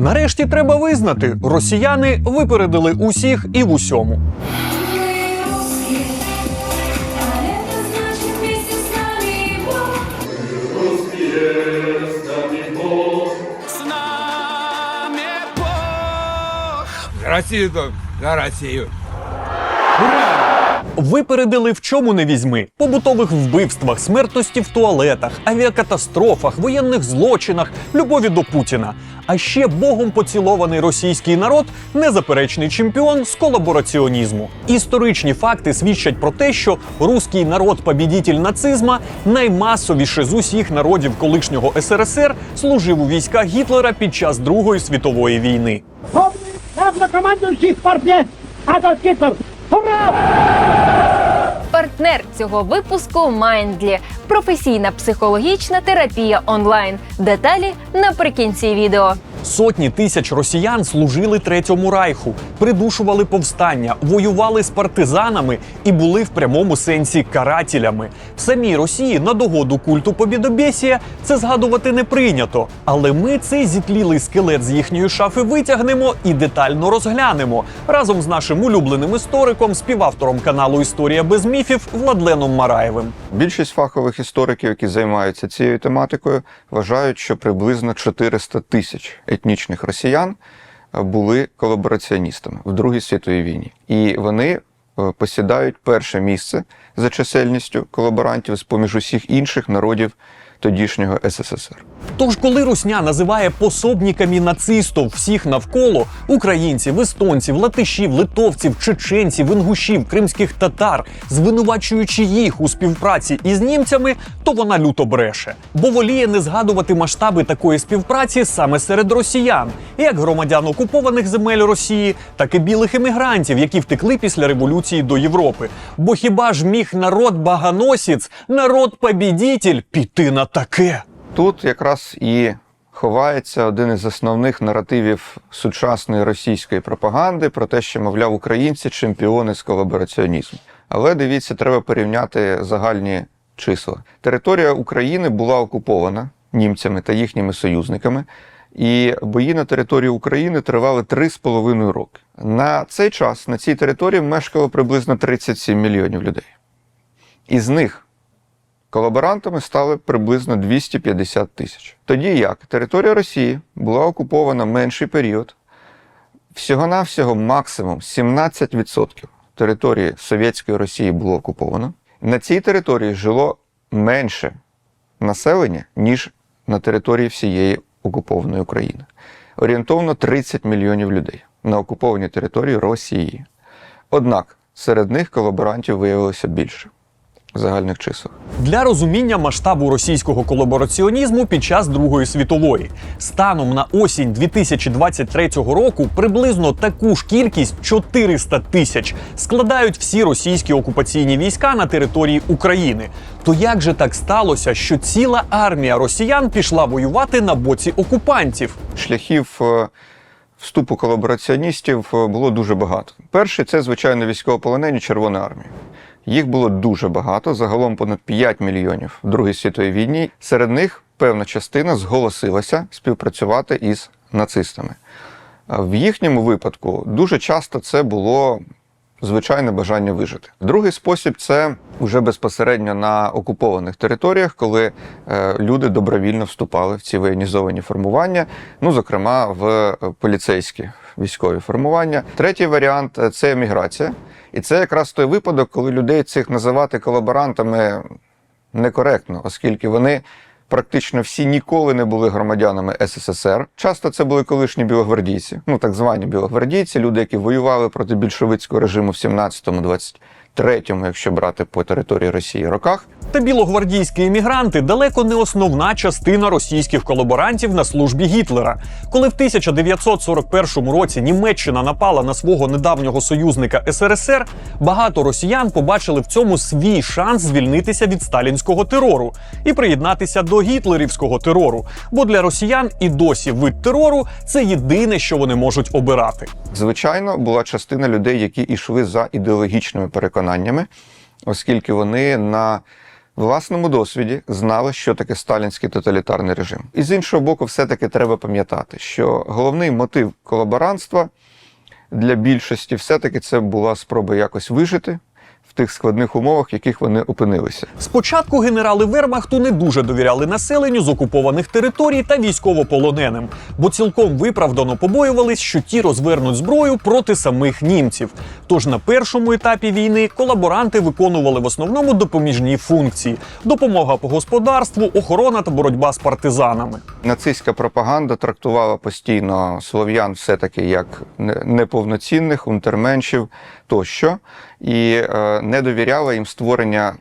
Нарешті треба визнати, росіяни випередили усіх і в усьому. Россию за Россию! Випередили в чому не візьми: побутових вбивствах, смертності в туалетах, авіакатастрофах, воєнних злочинах, любові до Путіна. А ще богом поцілований російський народ незаперечний чемпіон з колабораціонізму. Історичні факти свідчать про те, що руський народ побідітель нацизма наймасовіше з усіх народів колишнього СРСР служив у військах Гітлера під час Другої світової війни. Главнокомандующий партнер Адольф Гитлер. Ура! Партнер цього випуску Майндлі професійна психологічна терапія онлайн. Деталі наприкінці відео. Сотні тисяч росіян служили третьому райху, придушували повстання, воювали з партизанами і були в прямому сенсі карателями. В самій Росії на догоду культу Побідобєсія це згадувати не прийнято. Але ми цей зітлілий скелет з їхньої шафи витягнемо і детально розглянемо разом з нашим улюбленим істориком, співавтором каналу Історія без міфів Владленом Мараєвим. Більшість фахових істориків, які займаються цією тематикою, вважають, що приблизно 400 тисяч етнічних росіян е, були колабораціоністами в Другій світовій війні, і вони е, посідають перше місце за чисельністю колаборантів з поміж усіх інших народів тодішнього СССР. Тож, коли Русня називає пособниками нацистів всіх навколо українців, естонців, латишів, литовців, чеченців, інгушів, кримських татар, звинувачуючи їх у співпраці із німцями, то вона люто бреше, бо воліє не згадувати масштаби такої співпраці саме серед росіян, як громадян окупованих земель Росії, так і білих емігрантів, які втекли після революції до Європи. Бо хіба ж міг народ баганосіць, народ побідітель піти на таке? Тут якраз і ховається один із основних наративів сучасної російської пропаганди про те, що, мовляв, українці чемпіони з колабораціонізму. Але дивіться, треба порівняти загальні числа. Територія України була окупована німцями та їхніми союзниками, і бої на території України тривали 3,5 роки. На цей час на цій території мешкало приблизно 37 мільйонів людей. Із них Колаборантами стали приблизно 250 тисяч. Тоді як територія Росії була окупована менший період, всього-навсього максимум 17% території Совєтської Росії було окуповано. На цій території жило менше населення, ніж на території всієї окупованої України. Орієнтовно 30 мільйонів людей на окупованій території Росії. Однак серед них колаборантів виявилося більше загальних числах. Для розуміння масштабу російського колабораціонізму під час Другої світової станом на осінь 2023 року приблизно таку ж кількість 400 тисяч складають всі російські окупаційні війська на території України. То як же так сталося, що ціла армія росіян пішла воювати на боці окупантів? шляхів е, вступу колабораціоністів е, було дуже багато. Перший це, звичайно, військовополонені Червоної армії. Їх було дуже багато, загалом понад 5 мільйонів в Другій світовій війні. Серед них певна частина зголосилася співпрацювати із нацистами. В їхньому випадку дуже часто це було звичайне бажання вижити. Другий спосіб це вже безпосередньо на окупованих територіях, коли е, люди добровільно вступали в ці воєнізовані формування, ну зокрема в поліцейські військові формування. Третій варіант це еміграція. І це якраз той випадок, коли людей цих називати колаборантами некоректно, оскільки вони практично всі ніколи не були громадянами СССР. Часто це були колишні білогвардійці, ну так звані білогвардійці, люди, які воювали проти більшовицького режиму в 17-му, 23-му, якщо брати по території Росії роках. Та білогвардійські емігранти далеко не основна частина російських колаборантів на службі Гітлера. Коли в 1941 році Німеччина напала на свого недавнього союзника СРСР, багато росіян побачили в цьому свій шанс звільнитися від сталінського терору і приєднатися до гітлерівського терору. Бо для росіян і досі вид терору це єдине, що вони можуть обирати. Звичайно, була частина людей, які йшли за ідеологічними переконаннями, оскільки вони на власному досвіді знали, що таке сталінський тоталітарний режим. І з іншого боку, все-таки треба пам'ятати, що головний мотив колаборантства для більшості все-таки це була спроба якось вижити тих складних умовах, в яких вони опинилися. Спочатку генерали Вермахту не дуже довіряли населенню з окупованих територій та військовополоненим, бо цілком виправдано побоювались, що ті розвернуть зброю проти самих німців. Тож на першому етапі війни колаборанти виконували в основному допоміжні функції: допомога по господарству, охорона та боротьба з партизанами. Нацистська пропаганда трактувала постійно слов'ян все-таки як неповноцінних унтерменшів тощо, і е, не довіряла їм створення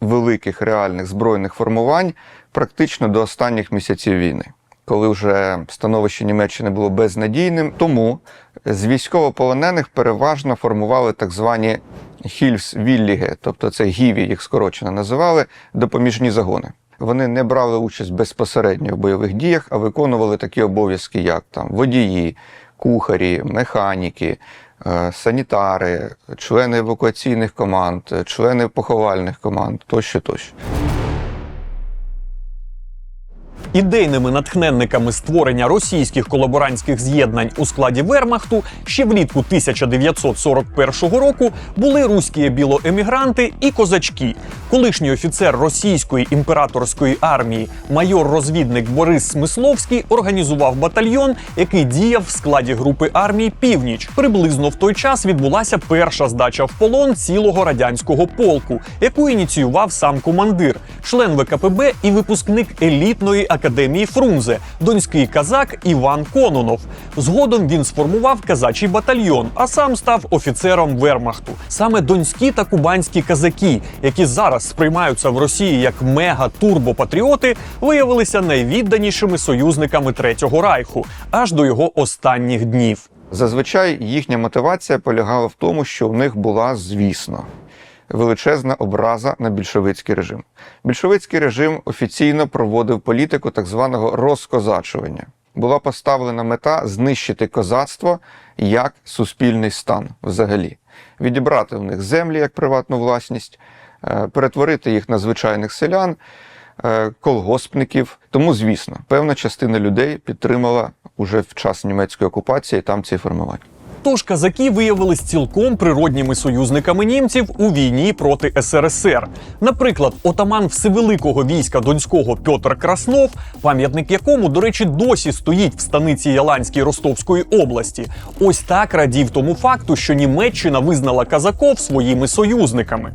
великих реальних збройних формувань практично до останніх місяців війни. Коли вже становище Німеччини було безнадійним, тому з військовополонених переважно формували так звані хільфсвілліге, тобто це гіві, їх скорочено називали, допоміжні загони. Вони не брали участь безпосередньо в бойових діях, а виконували такі обов'язки, як там водії, кухарі, механіки, санітари, члени евакуаційних команд, е, члени поховальних команд тощо тощо. Ідейними натхненниками створення російських колаборантських з'єднань у складі Вермахту ще влітку 1941 року були руські білоемігранти і козачки. Колишній офіцер російської імператорської армії, майор-розвідник Борис Смисловський, організував батальйон, який діяв в складі групи армій Північ. Приблизно в той час відбулася перша здача в полон цілого радянського полку, яку ініціював сам командир, член ВКПБ і випускник елітної академії Фрунзе, донський казак Іван Кононов. Згодом він сформував казачий батальйон, а сам став офіцером Вермахту. Саме донські та кубанські казаки, які зараз сприймаються в Росії як мега-турбопатріоти, виявилися найвідданішими союзниками Третього Райху аж до його останніх днів. Зазвичай їхня мотивація полягала в тому, що в них була, звісно, величезна образа на більшовицький режим. Більшовицький режим офіційно проводив політику так званого розкозачування. Була поставлена мета знищити козацтво як суспільний стан взагалі, відібрати в них землі як приватну власність, е, перетворити їх на звичайних селян, е, колгоспників. Тому, звісно, певна частина людей підтримала уже в час німецької окупації там ці формування. Тож казаки виявились цілком природніми союзниками німців у війні проти СРСР. Наприклад, отаман всевеликого війська донського Пьотр Краснов, пам'ятник якому, до речі, досі стоїть в станиці Яланській Ростовської області. Ось так радів тому факту, що Німеччина визнала казаков своїми союзниками.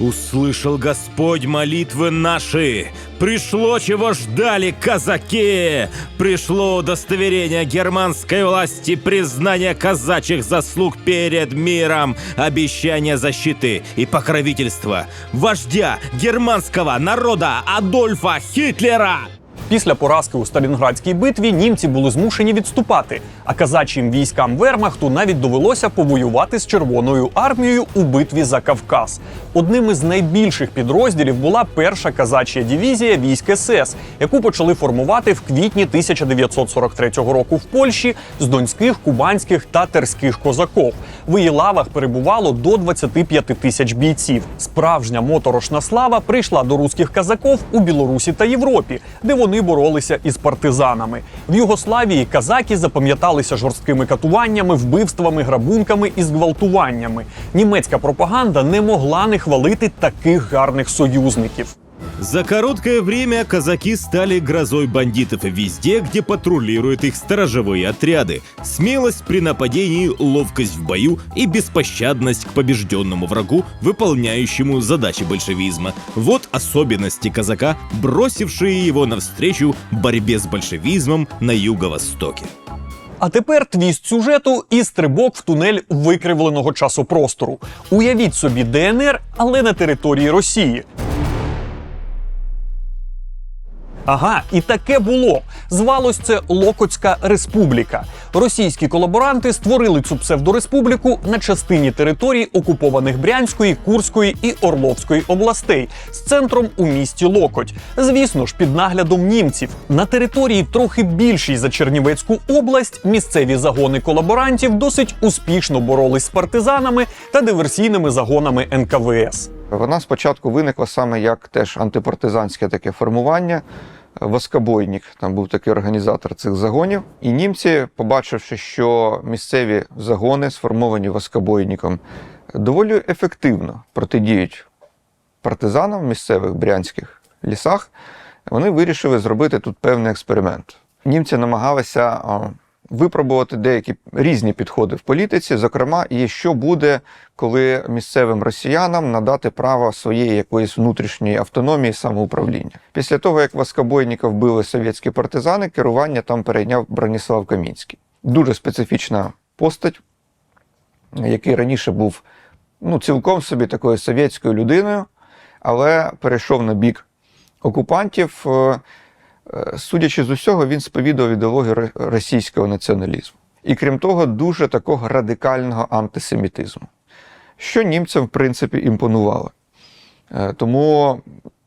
Услышал Господь молитвы наши. Пришло, чего ждали казаки. Пришло удостоверение германской власти, признание казачьих заслуг перед миром, обещание защиты и покровительства вождя германского народа Адольфа Хитлера. Після поразки у Сталінградській битві німці були змушені відступати, а казачим військам Вермахту навіть довелося повоювати з Червоною армією у битві за Кавказ. Одним із найбільших підрозділів була перша казача дивізія військ СС, яку почали формувати в квітні 1943 року в Польщі з донських, кубанських та терських козаков. В її лавах перебувало до 25 тисяч бійців. Справжня моторошна слава прийшла до руських казаков у Білорусі та Європі, де вони боролися із партизанами. В Югославії казаки запам'яталися жорсткими катуваннями, вбивствами, грабунками і зґвалтуваннями. Німецька пропаганда не могла не хвалити таких гарних союзників. За короткое время казаки стали грозой бандитов везде, где патрулируют их сторожевые отряды. Смелость при нападении, ловкость в бою и беспощадность к побежденному врагу, выполняющему задачи большевизма. Вот особенности казака, бросившие его навстречу борьбе с большевизмом на юго-востоке. А тепер твіст сюжету і стрибок в тунель викривленого часопростору. Уявіть собі ДНР, але на території Росії. Ага, і таке було. Звалось це Локотська Республіка. Російські колаборанти створили цю псевдореспубліку на частині територій, окупованих Брянської, Курської і Орловської областей з центром у місті Локоть. Звісно ж, під наглядом німців. На території трохи більшій за Чернівецьку область місцеві загони колаборантів досить успішно боролись з партизанами та диверсійними загонами НКВС. Вона спочатку виникла саме як теж антипартизанське таке формування. Воскобойник, там був такий організатор цих загонів. І німці, побачивши, що місцеві загони, сформовані воскобойником, доволі ефективно протидіють партизанам місцевих брянських лісах, вони вирішили зробити тут певний експеримент. Німці намагалися випробувати деякі різні підходи в політиці, зокрема, і що буде, коли місцевим росіянам надати право своєї якоїсь внутрішньої автономії самоуправління. Після того, як Воскобойника вбили совєтські партизани, керування там перейняв Броніслав Камінський. Дуже специфічна постать, який раніше був ну, цілком собі такою совєтською людиною, але перейшов на бік окупантів. Е, Судячи з усього, він сповідував ідеологію російського націоналізму. І крім того, дуже такого радикального антисемітизму, що німцям, в принципі, імпонувало. Е, Тому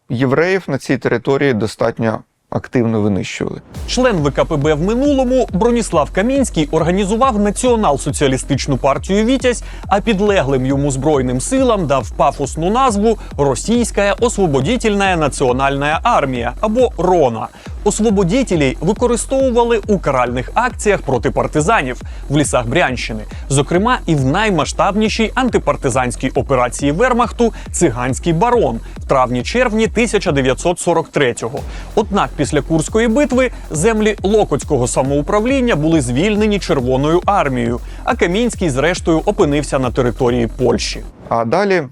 євреїв на цій території достатньо активно винищували. Член ВКПБ в минулому Броніслав Камінський організував націонал-соціалістичну партію Вітязь, а підлеглим йому збройним силам дав пафосну назву Російська освободітельна національна армія або РОНА. Освободітелей використовували у каральних акціях проти партизанів в лісах Брянщини, зокрема і в наймасштабнішій антипартизанській операції Вермахту Циганський барон в травні-червні 1943-го. Однак після Курської битви землі Локотського самоуправління були звільнені Червоною армією, а Камінський, зрештою, опинився на території Польщі. А далі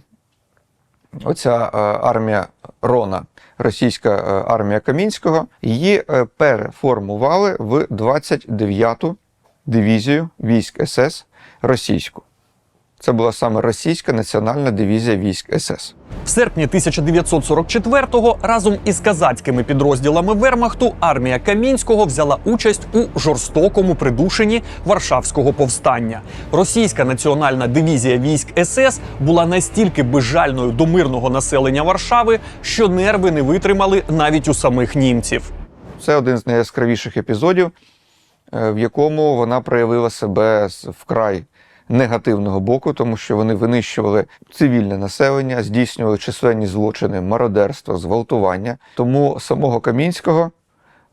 оця е, армія Рона, російська е, армія Камінського, її е, переформували в 29-ту дивізію військ СС російську. Це була саме російська національна дивізія військ СС. В серпні 1944-го разом із казацькими підрозділами Вермахту армія Камінського взяла участь у жорстокому придушенні Варшавського повстання. Російська національна дивізія військ СС була настільки безжальною до мирного населення Варшави, що нерви не витримали навіть у самих німців. Це один з найяскравіших епізодів, е, в якому вона проявила себе вкрай негативного боку, тому що вони винищували цивільне населення, здійснювали численні злочини, мародерство, зґвалтування. Тому самого Камінського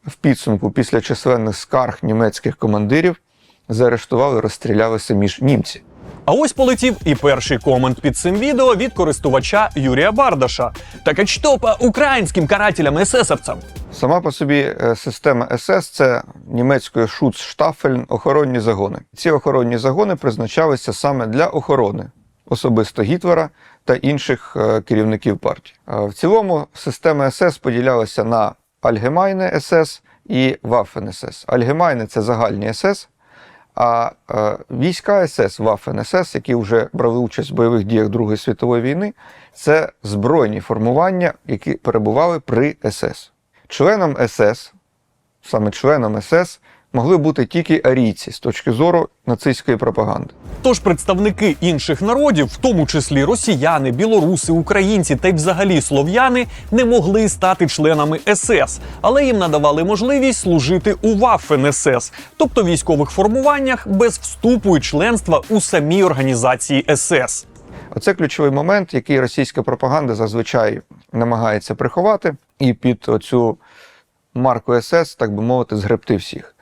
в підсумку після численних скарг німецьких командирів заарештували, розстріляли самі ж німці. А ось полетів і перший комент під цим відео від користувача Юрія Бардаша. Так а що по українським карателям есесовцям? Сама по собі е, система СС це німецькою Schutzstaffeln охоронні загони. Ці охоронні загони призначалися саме для охорони особисто Гітлера та інших е, керівників партії. Е, В цілому система СС поділялася на Allgemeine СС і Waffen СС. Allgemeine – це загальні СС, а е, війська СС, Waffen СС, які вже брали участь в бойових діях Другої світової війни, це збройні формування, які перебували при СС. Членом СС, саме членом СС, могли бути тільки арійці з точки зору нацистської пропаганди. Тож представники інших народів, в тому числі росіяни, білоруси, українці та й взагалі слов'яни, не могли стати членами СС, але їм надавали можливість служити у Waffen СС, тобто військових формуваннях без вступу і членства у самій організації СС. Оце ключовий момент, який російська пропаганда зазвичай намагається приховати, і під оцю марку СС, так би мовити, згребти всіх.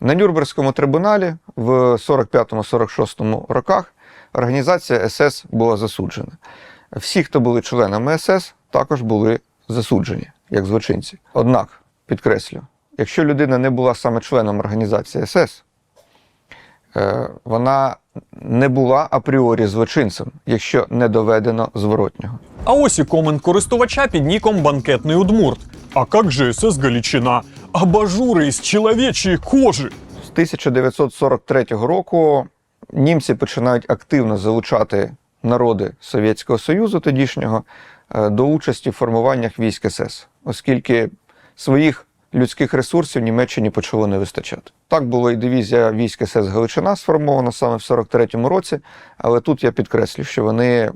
На Нюрнберзькому трибуналі в 45-46 роках організація СС була засуджена. Всі, хто були членами СС, також були засуджені як злочинці. Однак, підкреслю, якщо людина не була саме членом організації СС, е, вона не була апріорі злочинцем, якщо не доведено зворотнього. А ось і комент користувача під ніком Банкетний Удмурт. А как же СС Галичина? Абажури із чоловічої кожи. З 1943 року німці починають активно залучати народи Совєтського Союзу тодішнього е, до участі в формуваннях військ СС, оскільки своїх людських ресурсів Німеччині почало не вистачати. Так було і дивізія військ СС Галичина сформована саме в 43-му році, але тут я підкреслю, що вони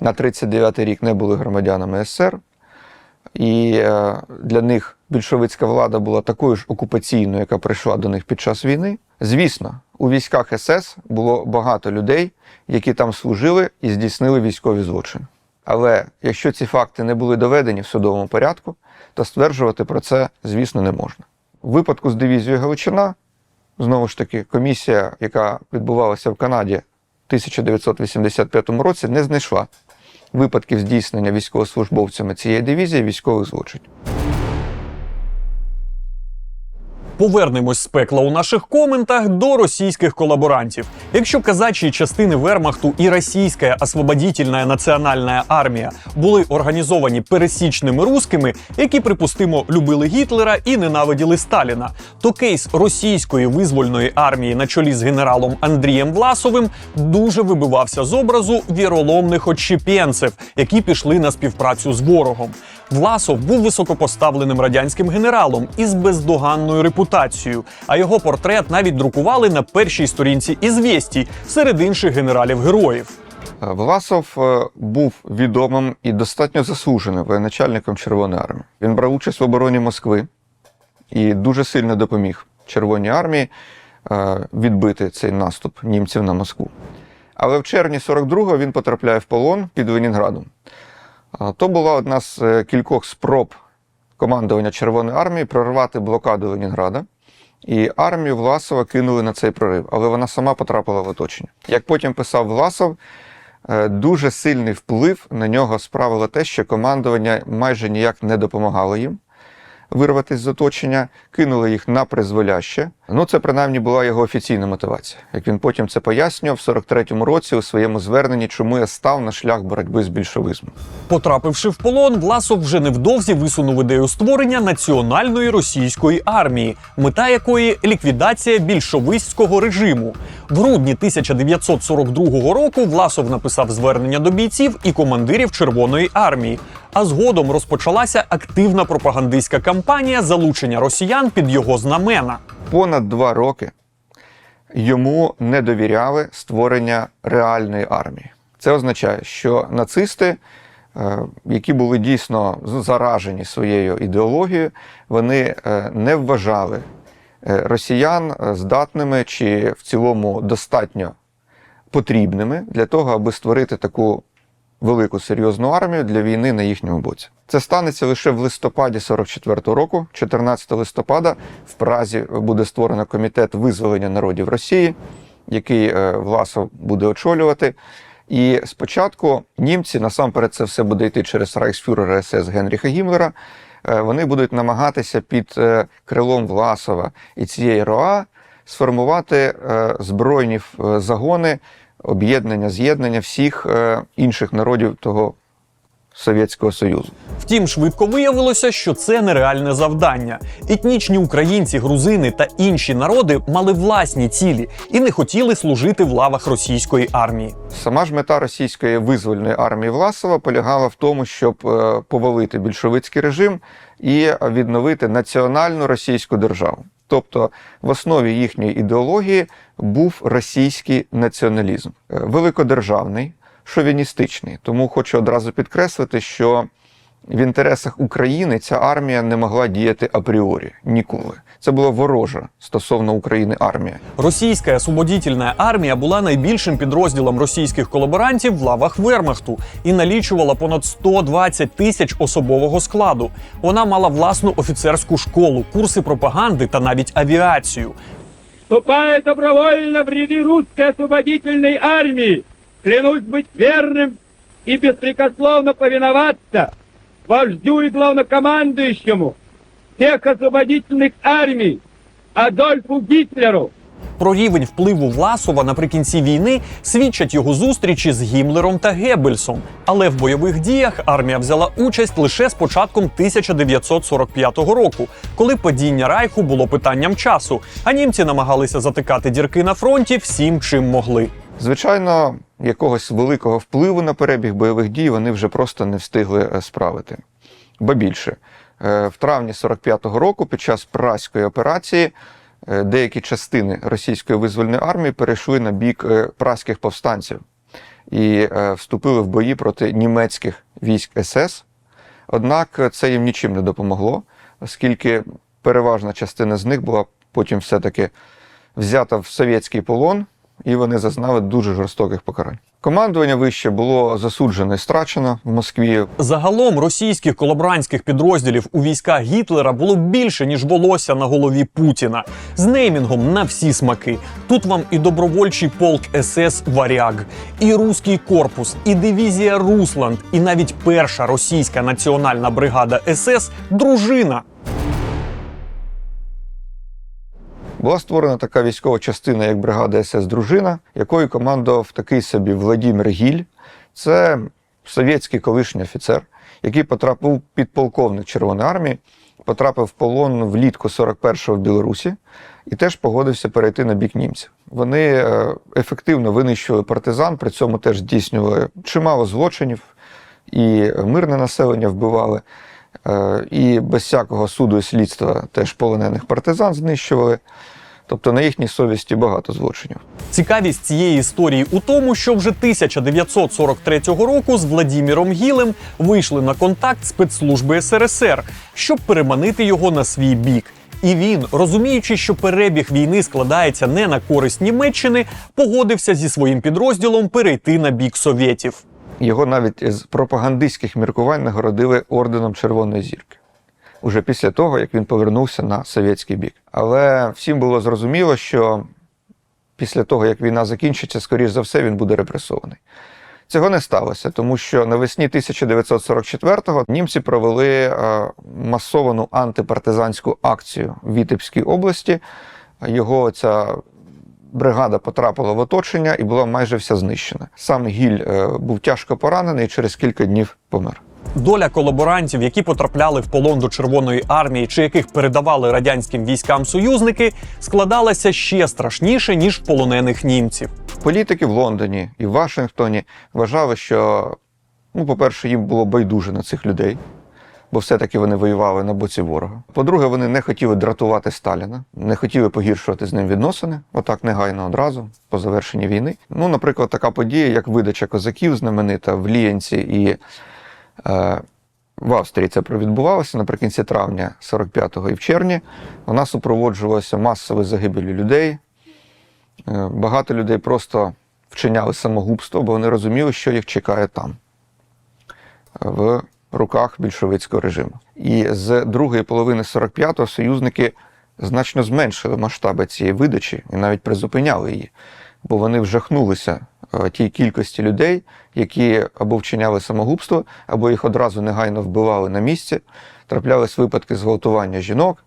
на 39-й рік не були громадянами СССР, і е, для них більшовицька влада була такою ж окупаційною, яка прийшла до них під час війни. Звісно, у військах СС було багато людей, які там служили і здійснили військові злочини. Але якщо ці факти не були доведені в судовому порядку, то стверджувати про це, звісно, не можна. У випадку з дивізією Галичина, знову ж таки, комісія, яка відбувалася в Канаді в 1985 році, не знайшла випадків здійснення військовослужбовцями цієї дивізії військових злочинів. Повернемось з пекла у наших коментах до російських колаборантів. Якщо казачі частини Вермахту і Російська освободительна національна армія були організовані пересічними рускими, які припустимо любили Гітлера і ненавиділи Сталіна, то кейс російської визвольної армії на чолі з генералом Андрієм Власовим дуже вибивався з образу віроломних отщепенців, які пішли на співпрацю з ворогом. Власов був високопоставленим радянським генералом із бездоганною репутацією, а його портрет навіть друкували на першій сторінці «Ізвєстій» серед інших генералів-героїв. Е, Власов е, був відомим і достатньо заслуженим воєначальником Червоної армії. Він брав участь в обороні Москви і дуже сильно допоміг Червоній армії е, відбити цей наступ німців на Москву. Але в червні 42-го він потрапляє в полон під Ленінградом. То була одна з е, кількох спроб командування Червоної армії прорвати блокаду Ленінграда. І армію Власова кинули на цей прорив, але вона сама потрапила в оточення. Як потім писав Власов, е, дуже сильний вплив на нього справило те, що командування майже ніяк не допомагало їм вирватися з оточення, кинули їх на призволяще. Ну, це принаймні була його офіційна мотивація. Як він потім це пояснював в 43-му році у своєму зверненні, чому я став на шлях боротьби з більшовизмом. Потрапивши в полон, Власов вже невдовзі висунув ідею створення національної російської армії, мета якої ліквідація більшовистського режиму. В грудні 1942 року Власов написав звернення до бійців і командирів Червоної армії. А згодом розпочалася активна пропагандистська кампанія залучення росіян під його знамена. Понад два роки йому не довіряли створення реальної армії. Це означає, що нацисти, е, які були дійсно заражені своєю ідеологією, вони е, не вважали е, росіян здатними чи в цілому достатньо потрібними для того, аби створити таку велику серйозну армію для війни на їхньому боці. Це станеться лише в листопаді 44-го року, 14 листопада, в Празі буде створено комітет визволення народів Росії, який е, Власов буде очолювати. І спочатку німці, насамперед, це все буде йти через рейхсфюрера СС Генріха Гімлера. е, Вони будуть намагатися під е, крилом Власова і цієї РОА сформувати збройні загони, об'єднання, з'єднання всіх е, інших народів того Совєтського Союзу. Втім, швидко виявилося, що це нереальне завдання. Етнічні українці, грузини та інші народи мали власні цілі і не хотіли служити в лавах російської армії. Сама ж мета російської визвольної армії Власова полягала в тому, щоб е, повалити більшовицький режим і відновити національну російську державу. Тобто в основі їхньої ідеології був російський націоналізм, Е, великодержавний, шовіністичний. Тому хочу одразу підкреслити, що в інтересах України ця армія не могла діяти апріорі ніколи Це була ворожа стосовно України армія. Російська освободительна армія була найбільшим підрозділом російських колаборантів в лавах Вермахту і налічувала понад 120 тисяч особового складу. Вона мала власну офіцерську школу, курси пропаганди та навіть авіацію. Вступая добровольно в ряды русской освободительной армии, клянусь быть верным и беспрекословно повиноваться вождю и главнокомандующему всех освободительных армий Адольфу Гитлеру. Про рівень впливу Власова наприкінці війни свідчать його зустрічі з Гімлером та Геббельсом. Але в бойових діях армія взяла участь лише з початком 1945 року, коли падіння Райху було питанням часу, а німці намагалися затикати дірки на фронті всім, чим могли. Звичайно, якогось великого впливу на перебіг бойових дій вони вже просто не встигли е, справити. Ба більше, в травні 45-го року, під час праської операції, е, деякі частини російської визвольної армії перейшли на бік е, праських повстанців і е, вступили в бої проти німецьких військ СС. Однак е, це їм нічим не допомогло, оскільки переважна частина з них була потім все-таки взята в совєтський полон, і вони зазнали дуже жорстоких покарань. Командування вище було засуджено і страчено в Москві. Загалом російських колаборантських підрозділів у військах Гітлера було більше ніж волосся на голові Путіна з неймінгом на всі смаки. Тут вам і добровольчий полк СС Варяг, і руський корпус, і дивізія Русланд, і навіть перша російська національна бригада СС Дружина. Була створена така військова частина, як бригада СС Дружина, якою командував такий собі Владимир Гіль. Це совєтський колишній офіцер, який потрапив підполковник Червоної армії, потрапив в полон влітку 41-го в Білорусі і теж погодився перейти на бік німців. Вони е, ефективно винищували партизан, при цьому теж здійснювали чимало злочинів, і мирне населення вбивали. Е, І без всякого суду і слідства теж полонених партизан знищували. Тобто на їхній совісті багато злочинів. Цікавість цієї історії у тому, що вже 1943 року з Владіміром Гілем вийшли на контакт спецслужби СРСР, щоб переманити його на свій бік. І він, розуміючи, що перебіг війни складається не на користь Німеччини, погодився зі своїм підрозділом перейти на бік совєтів. Його навіть з пропагандистських міркувань нагородили орденом Червоної зірки. Уже після того, як він повернувся на совєтський бік. Але всім було зрозуміло, що після того, як війна закінчиться, скоріш за все, він буде репресований. Цього не сталося, тому що навесні 1944-го німці провели е, масовану антипартизанську акцію в Вітебській області. Його ця бригада потрапила в оточення і була майже вся знищена. Сам Гіль е, був тяжко поранений і через кілька днів помер. Доля колаборантів, які потрапляли в полон до Червоної армії, чи яких передавали радянським військам союзники, складалася ще страшніше ніж в полонених німців. Політики в Лондоні і в Вашингтоні вважали, що, ну, по-перше, їм було байдуже на цих людей, бо все-таки вони воювали на боці ворога. По-друге, вони не хотіли дратувати Сталіна, не хотіли погіршувати з ним відносини, отак негайно одразу, по завершенні війни. Ну, наприклад, така подія, як видача козаків, знаменита в Лієнці і в Австрії це відбувалося наприкінці травня 45-го і в червні. Вона супроводжувалася масовою загибелью людей. Е, Багато людей просто вчиняли самогубство, бо вони розуміли, що їх чекає там, в руках більшовицького режиму. І з другої половини 45-го союзники значно зменшили масштаби цієї видачі і навіть призупиняли її, бо вони вжахнулися е, тій кількості людей, які або вчиняли самогубство, або їх одразу негайно вбивали на місці. Траплялись випадки зґвалтування жінок,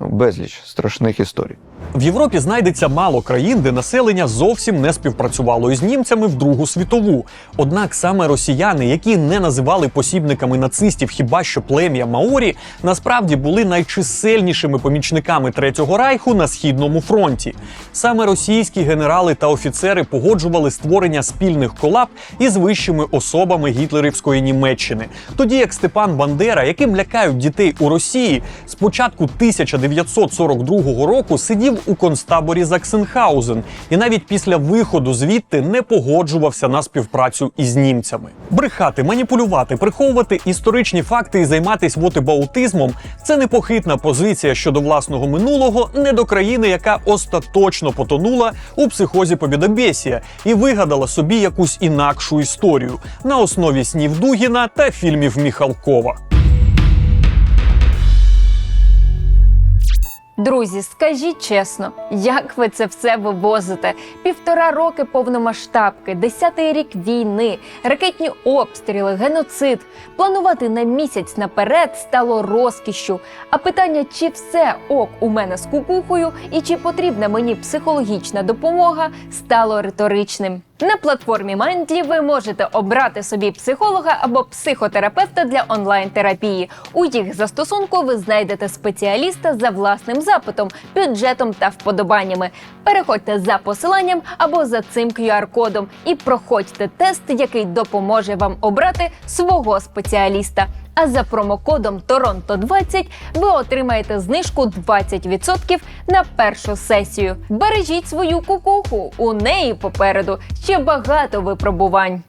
ну, безліч страшних історій. В Європі знайдеться мало країн, де населення зовсім не співпрацювало із німцями в Другу світову. Однак саме росіяни, які не називали посібниками нацистів хіба що плем'я Маорі, насправді були найчисельнішими помічниками Третього райху на східному фронті. Саме російські генерали та офіцери погоджували створення спільних колаб із вищими особами гітлерівської Німеччини. Тоді як Степан Бандера, яким лякають дітей у Росії, з початку 1942 року сидів у концтаборі Заксенхаузен і навіть після виходу звідти не погоджувався на співпрацю із німцями. Брехати, маніпулювати, приховувати історичні факти і займатися вотибаутизмом це непохитна позиція щодо власного минулого не до країни, яка остаточно потонула у психозі побідобєсія і вигадала собі якусь інакшу історію на основі снів Дугіна та фільмів Міхалкова. Друзі, скажіть чесно, як ви це все вивозите? Півтора роки повномасштабки, десятий рік війни, ракетні обстріли, геноцид. Планувати на місяць наперед стало розкішшю. А питання, чи все ок у мене з кукухою і чи потрібна мені психологічна допомога, стало риторичним. На платформі Мандлі ви можете обрати собі психолога або психотерапевта для онлайн-терапії. У їх застосунку ви знайдете спеціаліста за власним запитом, бюджетом та вподобаннями. Переходьте за посиланням або за цим QR-кодом і проходьте тест, який допоможе вам обрати свого спеціаліста. А за промокодом Торонто 20 ви отримаєте знижку 20% на першу сесію. Бережіть свою кукуху. У неї попереду ще багато випробувань.